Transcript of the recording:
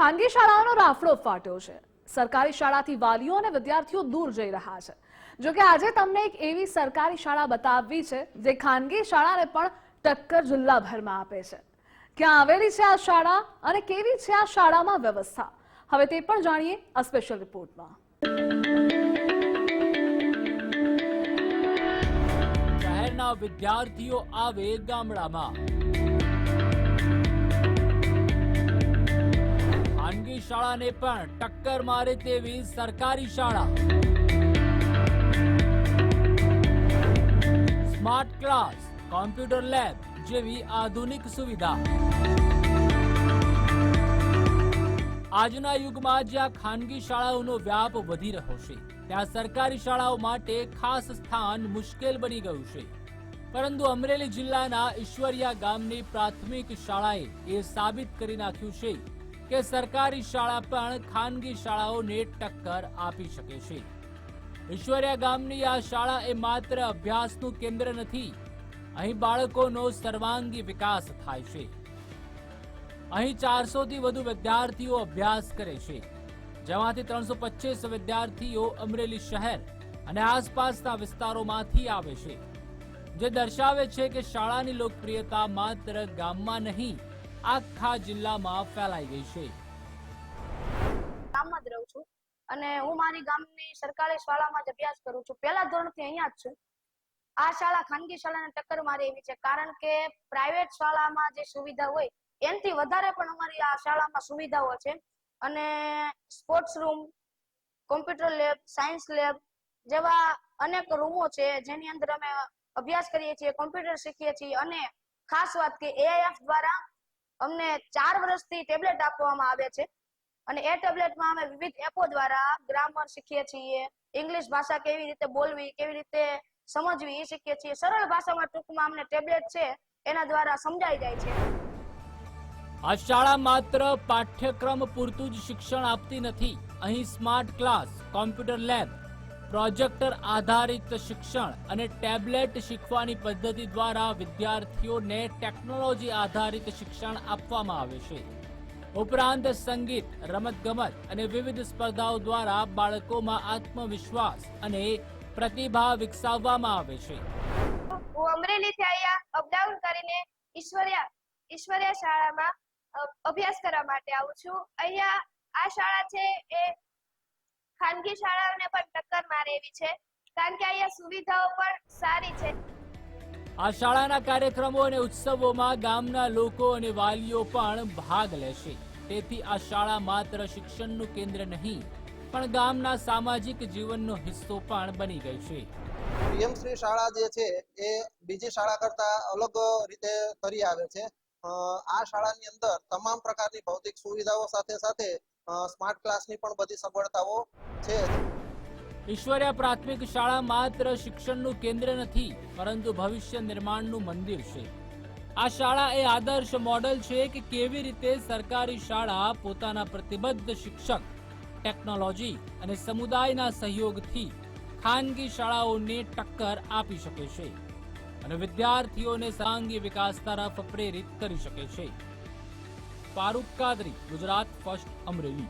ખાનગી શાળાઓનો રાફડો ફાટ્યો છે. સરકારી શાળાથી વાલીઓ અને વિદ્યાર્થીઓ દૂર જઈ રહ્યા છે. જોકે આજે તમને એક એવી સરકારી શાળા બતાવવી છે, જે ખાનગી શાળાને પણ ટક્કર જિલ્લાભરમાં આપે છે. ક્યાં આવેલી છે આ શાળા અને કેવી છે આ શાળામાં વ્યવસ્થા? હવે તે પણ જાણીએ આ સ્પેશિયલ રિપોર્ટમાં શહેરના વિદ્યાર્થીઓ આવે ગામડામાં. શાળાને પણ ટક્કર મારે તેવી સરકારી શાળા. સ્માર્ટ ક્લાસ, કોમ્પ્યુટર લેબ જેવી આધુનિક સુવિધા. આજના યુગમાં જ્યાં ખાનગી શાળાઓનો વ્યાપ વધી રહ્યો છે. ત્યાં સરકારી શાળાઓ માટે ખાસ સ્થાન મુશ્કેલ બની ગયું છે. પરંતુ અમરેલી જિલ્લાના ઈશ્વરિયા ગામની પ્રાથમિક શાળાએ એ સાબિત કરી નાખ્યું છે. કે સરકારી શાળા પણ ખાનગી શાળાઓને ટક્કર આપી શકે છે. ઈશ્વરિયા ગામની આ શાળા એ માત્ર અભ્યાસનું કેન્દ્ર નથી, અહીં બાળકોનો સર્વાંગી વિકાસ થાય છે. અહીં ચારસોથી વધુ વિદ્યાર્થીઓ અભ્યાસ કરે છે. જેમાંથી ત્રણસો પચીસ વિદ્યાર્થીઓ અમરેલી શહેર અને આસપાસના વિસ્તારોમાંથી આવે છે. જે દર્શાવે છે કે શાળાની લોકપ્રિયતા માત્ર ગામમાં નહીં આખા જિલ્લામાં ફેલાઈ ગઈ છે. ગામમાં જ રહું છું. અને હું મારી ગામની સરકારી શાળામાં જ અભ્યાસ કરું છું. પહેલા ધોરણથી અહીંયા જ છું. આ શાળા ખાનગી શાળાને ટક્કર મારી એવી છે. કારણ કે પ્રાઇવેટ શાળામાં જે સુવિધા હોય, એનાથી વધારે પણ અમારી આ શાળામાં સુવિધાઓ છે. અને sports room computer lab science lab જેવા અનેક રૂમો છે, જેની અંદર અમે અભ્યાસ કરીએ છીએ કોમ્પ્યુટર શીખીએ છીએ. અને ખાસ વાત કે એઆઈએફ દ્વારા અમને ચાર વર્ષથી ટેબ્લેટ આપવામાં આવે છે. અને એ ટેબ્લેટમાં અમે વિવિધ એપો દ્વારા ગ્રામર શીખીએ છીએ, ઇંગ્લિશ ભાષા કેવી રીતે બોલવી, કેવી રીતે સમજવી એ શીખીએ છીએ. સરળ ભાષામાં ટૂંકમાં અમને ટેબ્લેટ છે, એના દ્વારા સમજાઈ જાય છે. આ શાળા માત્ર પાઠ્યક્રમ પૂરતું જ શિક્ષણ આપતી નથી. અહીં smart class, computer lab projector આધારિત શિક્ષણ અને ટેબ્લેટ શીખવાની પદ્ધતિ દ્વારા વિદ્યાર્થીઓને ટેકનોલોજી આધારિત શિક્ષણ આપવામાં આવે છે. ઉપરાંત સંગીત, રમતગમત અને વિવિધ સ્પર્ધાઓ દ્વારા બાળકોમાં આત્મવિશ્વાસ અને પ્રતિભા વિકસાવવામાં આવે છે. હું અમરેલીથી અહીંયા અપડાઉન કરીને ઈશ્વર્યા ઈશ્વર્યા શાળામાં અભ્યાસ કરવા માટે આવું છું. અહીંયા આ શાળા છે એ ખાનગી શાળાઓને પણ ટક્કર મારે એવી છે. કારણ કે અહીંયા સુવિધાઓ પણ સારી છે. આ શાળાના કાર્યક્રમો અને ઉત્સવોમાં ગામના લોકો અને વાલીઓ પણ ભાગ લેશે. તેથી આ શાળા માત્ર શિક્ષણનું કેન્દ્ર નહીં પણ ગામના સામાજિક જીવનનો હિસ્સો પણ બની ગઈ છે. પીએમશ્રી શાળા જે છે એ બીજી શાળા કરતા અલગ રીતે કરી આવે છે. આ શાળાની અંદર તમામ પ્રકારની ભૌતિક સુવિધાઓ સાથે સાથે સ્માર્ટ ક્લાસની પણ બધી સગવડતાઓ છે. ઈશ્વર્યા પ્રાથમિક શાળા માત્ર શિક્ષણનું કેન્દ્ર નથી, પરંતુ ભવિષ્ય નિર્માણનું મંદિર છે. આ શાળા એ આદર્શ મોડલ છે કે કેવી રીતે સરકારી શાળા પોતાના પ્રતિબદ્ધ શિક્ષક ટેકનોલોજી અને સમુદાયના સહયોગથી ખાનગી શાળાઓને ટક્કર આપી શકે છે અને વિદ્યાર્થીઓને સર્વાંગી વિકાસ તરફ પ્રેરિત કરી શકે છે. ફારૂક કાદરી ગુજરાત ફર્સ્ટ અમરેલી